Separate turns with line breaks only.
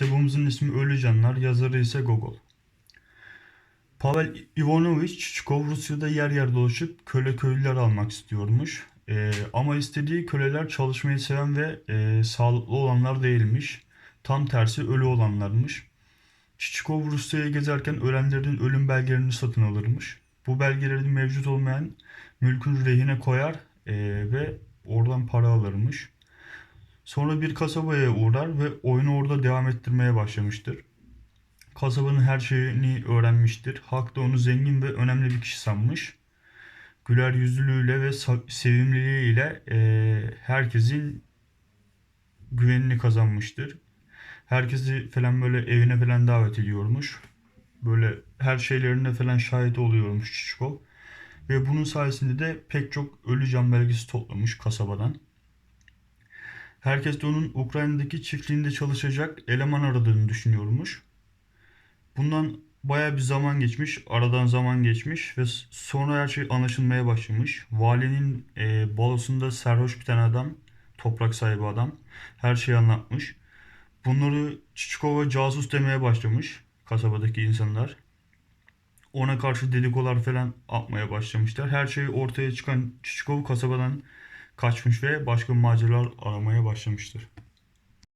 Kitabımızın ismi Ölü Canlar, yazarı ise Gogol. Pavel Ivanovich Çiçkov Rusya'da yer yer dolaşıp köle köylüler almak istiyormuş. Ee, ama istediği köleler çalışmayı seven ve e, sağlıklı olanlar değilmiş. Tam tersi ölü olanlarmış. Çiçkov Rusya'ya gezerken ölenlerin ölüm belgelerini satın alırmış. Bu belgeleri mevcut olmayan mülkün rehine koyar e, ve oradan para alırmış. Sonra bir kasabaya uğrar ve oyunu orada devam ettirmeye başlamıştır. Kasabanın her şeyini öğrenmiştir. Halk da onu zengin ve önemli bir kişi sanmış. Güler yüzlülüğüyle ve sevimliliğiyle eee, herkesin güvenini kazanmıştır. Herkesi falan böyle evine falan davet ediyormuş. Böyle her şeylerine falan şahit oluyormuş Çiçkov. Ve bunun sayesinde de pek çok ölü can belgesi toplamış kasabadan. Herkes de onun Ukrayna'daki çiftliğinde çalışacak eleman aradığını düşünüyormuş. Bundan baya bir zaman geçmiş, aradan zaman geçmiş ve sonra her şey anlaşılmaya başlamış. Valinin e, balosunda sarhoş bir tane adam, toprak sahibi adam, her şeyi anlatmış. Bunları Çiçkova casus demeye başlamış kasabadaki insanlar. Ona karşı dedikolar falan atmaya başlamışlar. Her şey ortaya çıkan Çiçkov kasabadan kaçmış ve başka maceralar aramaya başlamıştır.